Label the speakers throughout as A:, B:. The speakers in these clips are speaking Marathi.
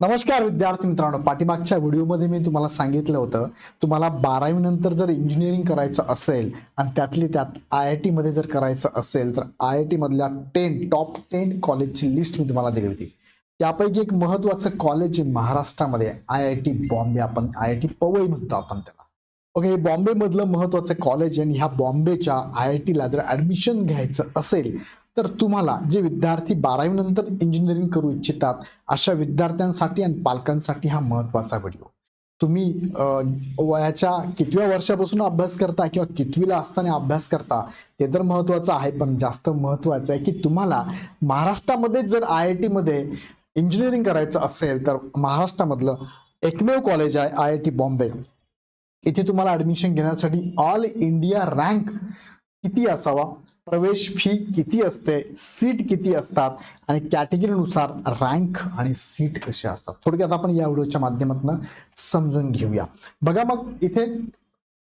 A: नमस्कार विद्यार्थी मित्रांनो पाठीमागच्या व्हिडिओमध्ये मी तुम्हाला सांगितलं होतं तुम्हाला बारावी नंतर जर इंजिनिअरिंग करायचं असेल आणि त्यातली त्यात आय आय टीमध्ये जर करायचं असेल तर आय आय टीमधल्या टेन टॉप टेन कॉलेजची लिस्ट मी तुम्हाला दिली होती. त्यापैकी एक महत्वाचं कॉलेज आहे महाराष्ट्रामध्ये आय आय टी बॉम्बे. आपण आय आय टी पवई म्हणतो आपण त्याला. ओके हे बॉम्बेमधलं महत्वाचं कॉलेज आहे आणि ह्या बॉम्बेच्या आय आय टीला जर ऍडमिशन घ्यायचं असेल तर तुम्हाला जे विद्यार्थी बारावी नंतर इंजिनिअरिंग करू इच्छितात अशा विद्यार्थ्यांसाठी आणि पालकांसाठी हा महत्त्वाचा व्हिडिओ तुम्ही वयाच्या कितव्या वर्षापासून अभ्यास करता किंवा कितवीला असताना अभ्यास करता ते तर महत्वाचं आहे पण जास्त महत्वाचं आहे की तुम्हाला महाराष्ट्रामध्ये जर आय आय टीमध्ये इंजिनिअरिंग करायचं असेल तर महाराष्ट्रामधलं एकमेव कॉलेज आहे आय आय टी बॉम्बे. इथे तुम्हाला ऍडमिशन घेण्यासाठी ऑल इंडिया रँक किती असावा? प्रवेश फी किती असते? सीट किती असतात? आणि कॅटेगरीनुसार रँक आणि सीट कशी असतात? थोडक्यात आपण या व्हिडिओच्या माध्यमातून समजून घेऊया. बघा मग इथे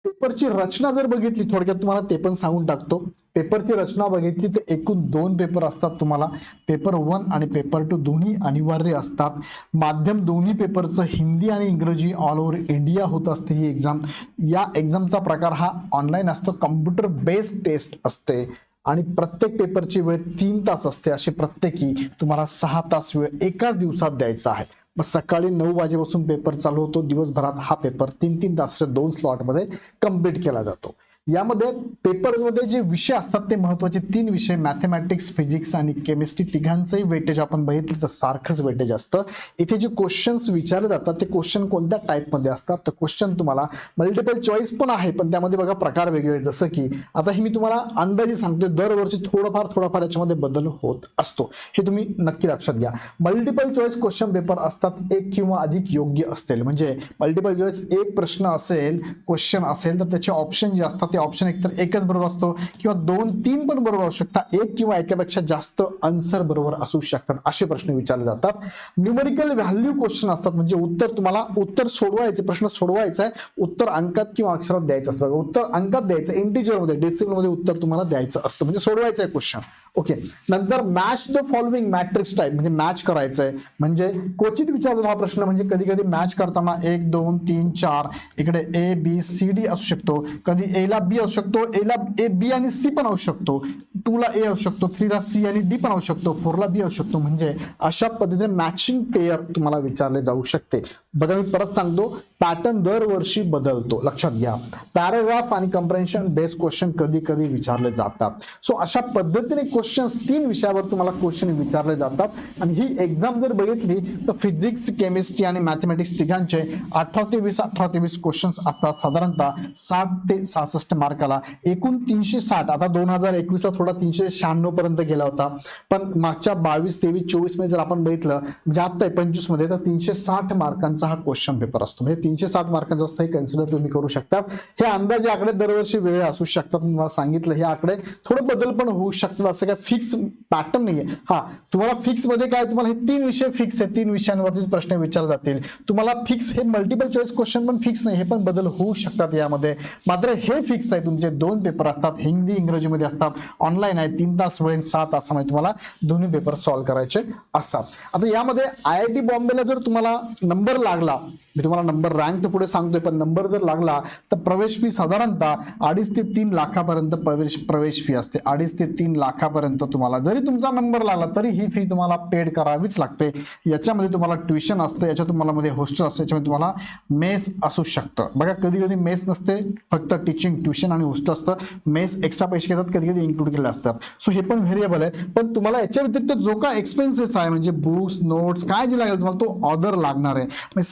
A: पेपरची रचना जर बघितली थोडक्यात तुम्हाला ते पण सांगून टाकतो. पेपरची रचना बघितली तर एकूण दोन पेपर असतात तुम्हाला. पेपर वन आणि पेपर टू दोन्ही अनिवार्य असतात. माध्यम दोन्ही पेपरचं हिंदी आणि इंग्रजी ऑल ओव्हर इंडिया होत असते ही एक्झाम या एक्झामचा प्रकार हा ऑनलाईन असतो. कम्प्युटर बेस्ड टेस्ट असते. आणि प्रत्येक पेपरची वेळ तीन तास असते. अशी प्रत्येकी तुम्हाला सहा तास वेळ एकाच दिवसात द्यायचा आहे. मग सकाळी नऊ वाजेपासून पेपर चालू होतो. दिवसभरात हा पेपर तीन तीन तासाच्या दोन स्लॉटमध्ये कंप्लीट केला जातो. यामध्ये पेपरमध्ये जे विषय असतात ते महत्त्वाचे तीन विषय मॅथमॅटिक्स फिजिक्स आणि केमिस्ट्री तिघांचंही वेटेज आपण बघितलं तर सारखंच वेटेज असतं. इथे जे क्वेश्चन्स विचारले जातात ते क्वेश्चन कोणत्या टाईपमध्ये असतात? तर क्वेश्चन तुम्हाला मल्टिपल चॉईस पण आहे पण त्यामध्ये बघा प्रकार वेगवेगळे. जसं की आता हे मी तुम्हाला अंदाजे सांगतोय दरवर्षी थोडंफार थोडाफार याच्यामध्ये बदल होत असतो. हे तुम्ही नक्की लक्षात घ्या. मल्टिपल चॉईस क्वेश्चन पेपर असतात एक किंवा अधिक योग्य असतील. म्हणजे मल्टिपल चॉईस एक प्रश्न असेल क्वेश्चन असेल तर त्याचे ऑप्शन जे असतात ते ऑप्शन एकतर एकच बरोबर असतो किंवा दोन तीन पण बरोबर असू शकतात. एक किंवा एकापेक्षा जास्त आन्सर बरोबर असू शकतात असे प्रश्न विचारले जातात. न्यूमरिकल व्हॅल्यू क्वेश्चन असतात म्हणजे उत्तर तुम्हाला उत्तर सोडवायचे प्रश्न सोडवायचा आहे उत्तर अंकात किंवा अक्षरात द्यायचं असतं. बघा उत्तर अंकात द्यायचं इंटिजरमध्ये मध्ये मध्ये उत्तर तुम्हाला द्यायचं असतं. म्हणजे सोडवायचं आहे क्वेश्चन ओके नंतर match the following matrix type म्हणजे मॅच करायचं आहे म्हणजे क्वचित विचारतो हा प्रश्न म्हणजे कधी कधी मॅच करताना एक दोन तीन चार इकडे ए बी सी डी असू शकतो. कधी ए ला बी असू शकतो ए ला ए बी आणि सी पण असू शकतो. टू ला ए असू शकतो थ्री ला सी आणि डी पण असू शकतो फोर ला बी असू शकतो. म्हणजे अशा पद्धतीने मॅचिंग पेयर तुम्हाला विचारले जाऊ शकते. बघा मी परत सांगतो. पॅटर्न दरवर्षी बदलतो. लक्षात घ्या. पॅराग्राफ आणि कम्प्रेन्शन बेस्ड क्वेश्चन कधी कधी विचारले जातात. सो अशा पद्धतीने क्वेश्चन तीन विषयावर तुम्हाला क्वेश्चन विचारले जातात. आणि ही एक्झाम जर बघितली तर फिजिक्स केमिस्ट्री आणि मॅथमॅटिक्स तिघांचे अठरा ते वीस अठरा ते वीस क्वेश्चन आता साधारणतः साठ ते सहासष्ट मार्काला एकूण तीनशे साठ. आता दोन हजार एकवीसचा थोडा तीनशे शहाण्णव पर्यंत गेला होता. पण मागच्या बावीस तेवीस चोवीसमध्ये जर आपण बघितलं म्हणजे आता पंचवीसमध्ये तर तीनशे साठ मार्कांचा हा क्वेश्चन पेपर असतो. म्हणजे तीनशे सात मार्कांचा असतं हे कन्सिडर तुम्ही करू शकता हे अंदाजे आकडे दरवर्षी वेळ असू शकतात. मी सांगितलं हे आकडे थोडे बदल पण होऊ शकतात. असं काय फिक्स पॅटर्न नाहीये. हा तुम्हाला फिक्समध्ये काय तुम्हाला हे तीन विषय फिक्स आहे तीन विषयांवरती प्रश्न विचारले जातील. तुम्हाला फिक्स हे मल्टिपल चॉईस क्वेश्चन पण फिक्स नाही. हे पण बदल होऊ शकतात यामध्ये. मात्र हे फिक्स आहे. तुमचे दोन पेपर असतात. हिंदी इंग्रजीमध्ये असतात. ऑनलाईन आहे. तीन तास वेळ सहा तासामध्ये तुम्हाला दोन्ही पेपर सॉल्व्ह करायचे असतात. आता यामध्ये आय आय टी बॉम्बेला जर तुम्हाला नंबर लागला. मी तुम्हाला नंबर रँक तर पुढे सांगतोय पण नंबर जर लागला तर प्रवेश फी साधारणतः अडीच ते तीन लाखापर्यंत प्रवेश प्रवेश फी असते. अडीच ते तीन लाखापर्यंत तुम्हाला जरी तुमचा नंबर लागला तरी ही फी तुम्हाला पेड करावीच लागते. याच्यामध्ये तुम्हाला ट्युशन असतं याच्यात तुम्हाला मध्ये हॉस्टेल असतं याच्यामध्ये तुम्हाला मेस असू शकतं. बघा कधी कधी मेस नसते फक्त टीचिंग ट्युशन आणि हॉस्टेल असतं. मेस एक्स्ट्रा पैसे घेतात कधी कधी इन्क्लूड केले असतात सो हे पण व्हेरिएबल आहे. पण तुम्हाला याच्या व्यतिरिक्त जो काय एक्सपेन्सेस आहे म्हणजे बुक्स नोट्स काय जे लागेल तुम्हाला तो ऑर्डर लागणार आहे. म्हणजे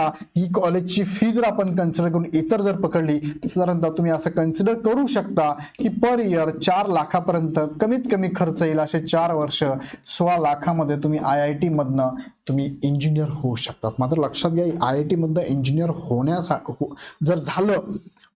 A: साधारणतः ही कॉलेजची फी जर आपण कन्सिडर करून इतर जर पकडली तर साधारणतः तुम्ही असं कन्सिडर करू शकता की पर इयर चार लाखापर्यंत कमीत कमी खर्च येईल असे चार वर्ष सोळा लाखामध्ये तुम्ही आय आय टी मधनं तुम्ही इंजिनियर होऊ शकतात. मात्र लक्षात घ्या आय आय टी मधनं इंजिनियर होण्यासा हो- जर झालं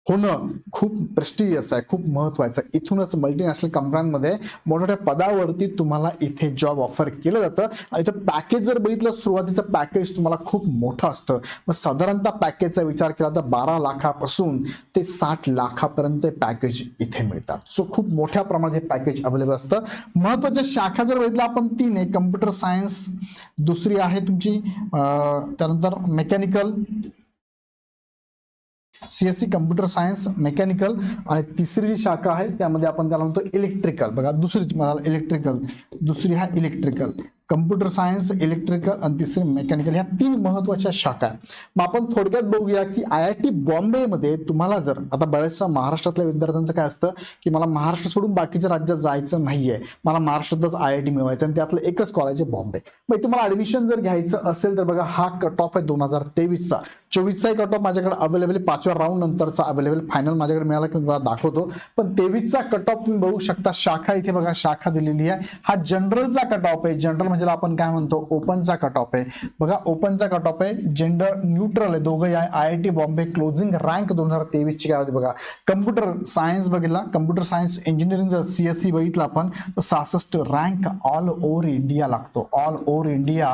A: होणं खूप प्रेस्टिजियस आहे खूप महत्वाचं आहे. इथूनच मल्टीनॅशनल कंपन्यांमध्ये मोठमोठ्या पदावरती तुम्हाला इथे जॉब ऑफर केलं जातं. आणि इथं पॅकेज जर बघितलं सुरुवातीचं पॅकेज तुम्हाला खूप मोठं असतं. मग साधारणतः पॅकेजचा विचार केला तर बारा लाखापासून ते साठ लाखापर्यंत पॅकेज इथे मिळतात. सो खूप मोठ्या प्रमाणात हे पॅकेज अवेलेबल असतं. महत्त्वाच्या शाखा जर बघितलं आपण तीन आहे. कम्प्युटर सायन्स दुसरी आहे तुमची त्यानंतर mechanical CSC computer science mechanical आणि तिसरी जी शाखा आहे त्यामध्ये आपण त्याला म्हणतो इलेक्ट्रिकल बघा दुसरी मला इलेक्ट्रिकल दुसरी हा इलेक्ट्रिकल कम्प्युटर सायन्स इलेक्ट्रिकल आणि तिसरी मेकॅनिकल ह्या तीन महत्त्वाच्या शाखा आहेत. मग आपण थोडक्यात बघूया की आय आय टी बॉम्बेमध्ये तुम्हाला जर आता बऱ्याचशा महाराष्ट्रातल्या विद्यार्थ्यांचं काय असतं की मला महाराष्ट्र सोडून बाकीच्या राज्यात जायचं नाहीये. मला महाराष्ट्रातच आय आय टी मिळवायचं आणि त्यातलं एकच कॉलेज आहे बॉम्बे. मग तुम्हाला ऍडमिशन जर घ्यायचं असेल तर बघा हा कट ऑफ आहे दोन हजार तेवीसचा. चोवीसचाही कट ऑफ माझ्याकडे अवेलेबल आहे. पाचव्या राऊंड नंतरचा अवेलेबल फायनल माझ्याकडे मिळाला की तुम्हाला दाखवतो. पण तेवीसचा कट ऑफ तुम्ही बघू शकता. शाखा इथे बघा शाखा दिलेली आहे. हा जनरलचा कट ऑफ आहे. जनरल म्हणजे आपण काय म्हणतो ओपनचा कट ऑफ आहे. बघा ओपनचा कट ऑफ आहे जेंडर न्यूट्रल आहे. दोघंही आहे I I T Bombay closing rank दोन हजार तेवीसची काय होती बघा. कम्प्युटर सायन्स बघितला. कम्प्युटर सायन्स इंजिनिअरिंग जर सीएससी बघितलं आपण तर सहासष्ट रँक ऑल ओव्हर इंडिया लागतो. ऑल ओव्हर इंडिया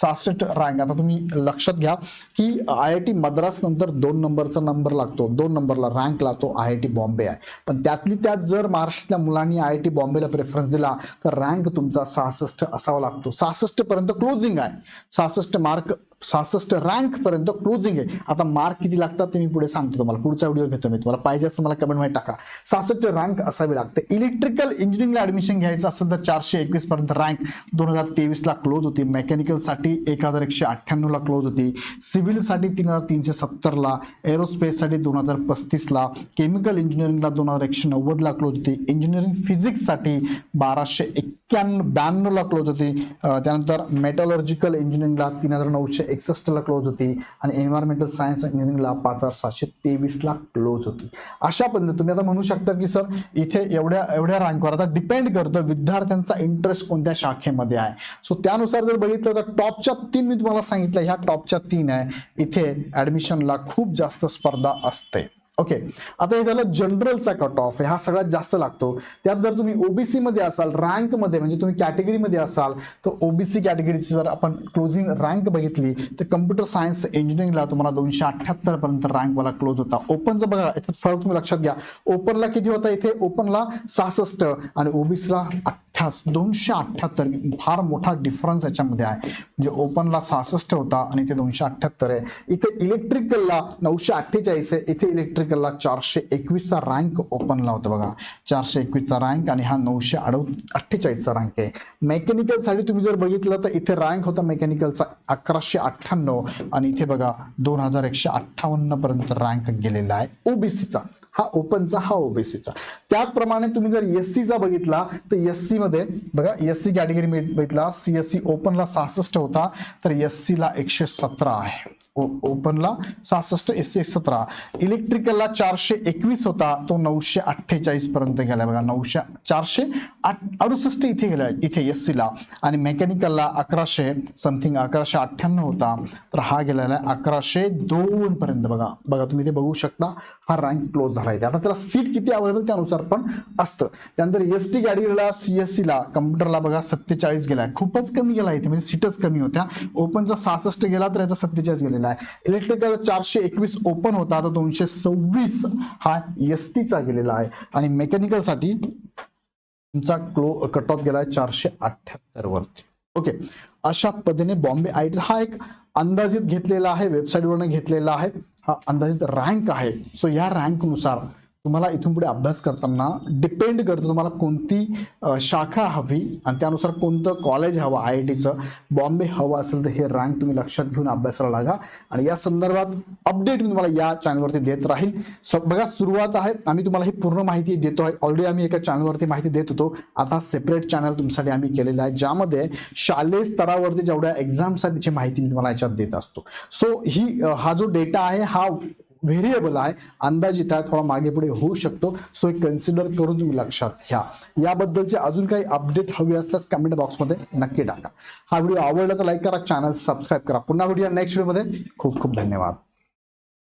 A: सहासष्ट रँक आता तुम्ही लक्षात घ्या की आय आय टी मद्रास नंतर दोन नंबरचा नंबर लागतो. दोन नंबरला रँक लागतो आय आय टी बॉम्बे आहे. पण त्यातली त्यात जर महाराष्ट्रातल्या मुलांनी आय आय टी बॉम्बेला प्रेफरन्स दिला तर रँक तुमचा सहासष्ट असावा लागतो. सहासष्ट पर्यंत क्लोजिंग आहे. सहासष्ट मार्क सहासष्ट रँक पर्यंत क्लोजिंग आहे. आता मार्क किती लागतात ते मी पुढे सांगतो तुम्हाला. पुढचा व्हिडिओ घेतो मी तुम्हाला. पाहिजे असं मला कमेंटमध्ये टाका. सहासष्ट रँक असावी लागते. इलेक्ट्रिकल इंजिनिअरिंगला ऍडमिशन घ्यायचं असेल तर चारशे एकवीस पर्यंत रँक दोन हजार तेवीसला क्लोज होती. मेकॅनिकलसाठी एक हजार एकशे अठ्ठ्याण्णवला क्लोज होती. सिव्हिलसाठी तीन हजार तीनशे सत्तरला एरोस्पेससाठी दोन हजार पस्तीसला केमिकल इंजिनिअरिंगला दोन हजार एकशे नव्वदला क्लोज होती. इंजिनिअरिंग फिजिक्ससाठी बाराशे एक्क्याण्णव ब्याण्णवला क्लोज होती. त्यानंतर मेटॉलॉजिकल इंजिनिअरिंगला तीन हजार नऊशे एकसष्टला क्लोज होती आणि एन्व्हायरमेंटल सायन्स इंजिनिअरिंगला पाच हजार सातशे तेवीसला क्लोज होती. अशा पद्धतीने तुम्ही आता म्हणू शकता की सर इथे एवढ्या एवढ्या रँकवर आता डिपेंड करतं विद्यार्थ्यांचा इंटरेस्ट कोणत्या शाखेमध्ये आहे. सो त्यानुसार जर बघितलं तर टॉपच्या तीन मी तुम्हाला सांगितलं ह्या टॉपच्या तीन आहे. इथे ऍडमिशनला खूप जास्त स्पर्धा असते. ओके आता हे झालं जनरलचा कट ऑफ आहे. हा सगळ्यात जास्त लागतो. त्यात जर तुम्ही ओबीसी मध्ये असाल रँकमध्ये म्हणजे तुम्ही कॅटेगरीमध्ये असाल तर ओबीसी कॅटेगरीची जर आपण क्लोजिंग रँक बघितली तर कम्प्युटर सायन्स इंजिनिअरिंगला तुम्हाला दोनशे अठ्ठ्याहत्तर पर्यंत रँक क्लोज होता. ओपनचं बघा याच्यात फरक तुम्ही लक्षात घ्या. ओपनला किती होता इथे? ओपनला सहासष्ट आणि ओबीसीला अठ्ठास दोनशे अठ्ठ्याहत्तर. फार मोठा डिफरन्स याच्यामध्ये आहे. म्हणजे ओपनला सहासष्ट होता आणि इथे दोनशे अठ्ठ्याहत्तर आहे. इथे इलेक्ट्रिकलला नऊशे अठ्ठेचाळीस आहे. इथे इलेक्ट्रिक इलेक्ट्रिकलला चारशे एकवीसचा रँक ओपनला होता बघा. चारशे एकवीसचा रँक आणि हा नऊशे अडव अठ्ठेचाळीसचा रँक आहे. मेकॅनिकलसाठी तुम्ही जर बघितलं तर इथे रँक होता मेकॅनिकलचा अकराशे अठ्ठ्याण्णव आणि इथे बघा दोन हजार एकशे अठ्ठावन्न पर्यंत रँक गेलेला आहे. ओबीसीचा हा ओपनचा हा ओबीसीचा त्याचप्रमाणे तुम्ही जर एस सीचा बघितला तर एस सी मध्ये बघा एस सी कॅटेगरी बघितला. सीएससी ओपनला सहासष्ट होता तर एस सी ला एकशे सतरा आहे. ओपनला सहासष्ट एस सी सतरा इलेक्ट्रिकलला चारशे एकवीस होता तो नऊशे अठ्ठेचाळीस पर्यंत गेला बघा नऊशे चारशे आठ अडुसष्ट इथे गेलाय इथे एस सीला. आणि मेकॅनिकलला अकराशे समथिंग अकराशे अठ्ठ्याण्णव होता तर हा गेलेला आहे अकराशे दोन पर्यंत बघा. बघा तुम्ही ते बघू शकता हा रँक क्लोज झाला आहे आता त्याला सीट किती अवेलेबल त्यानुसार पण असतं. त्यानंतर एस टी गाडीला सी एस सीला कम्प्युटरला बघा सत्तेचाळीस गेला खूपच कमी गेला इथे म्हणजे सीटच कमी होत्या. ओपनचा सहासष्ट गेला तर याचा सत्तेचाळीस गेलेला आहे इलेक्ट्रिकल चारशे एकवीस ओपन होता. आता दोनशे सव्वीस हा एस टीचा गेलेला आहे. आणि मेकॅनिकलसाठी तुमचा क्लो कट ऑफ आहे चारशे अठ्ठ्याहत्तर वरती. ओके अशा पद्धतीने बॉम्बे आय टी हा एक अंदाजित घेतलेला आहे. वेबसाईटवरनं घेतलेला आहे. हा अंदाजित रँक आहे. सो या रँकनुसार तुम्हाला इथून पुढे अभ्यास करताना डिपेंड करतो तुम्हाला कोणती शाखा हवी आणि त्यानुसार कोणतं कॉलेज हवं आय आय टीचं बॉम्बे हवं असेल तर हे रँक तुम्ही लक्षात घेऊन अभ्यासाला लागा. आणि या संदर्भात अपडेट मी तुम्हाला या चॅनलवरती देत राहील. स बघा सुरुवात आहे. आम्ही तुम्हाला ही पूर्ण माहिती देतो आहे. ऑलरेडी आम्ही एका चॅनलवरती माहिती देत होतो. आता सेपरेट चॅनल तुमच्यासाठी आम्ही केलेलं आहे ज्यामध्ये शालेय स्तरावरती जेवढ्या एक्झाम्स आहेत त्याची माहिती मी तुम्हाला याच्यात देत असतो. सो ही हा जो डेटा आहे हा व्हेरिएबल आहे. अंदाजित आहे थोडा मागे पुढे होऊ शकतो. सो एक कन्सिडर करून तुम्ही लक्षात घ्या. याबद्दलचे अजून काही अपडेट हवी असल्यास कमेंट बॉक्समध्ये नक्की टाका. हा व्हिडिओ आवडला तर लाईक करा चॅनल सबस्क्राईब करा. पुन्हा व्हिडिओ नेक्स्ट व्हिडिओमध्ये खूप खूप धन्यवाद.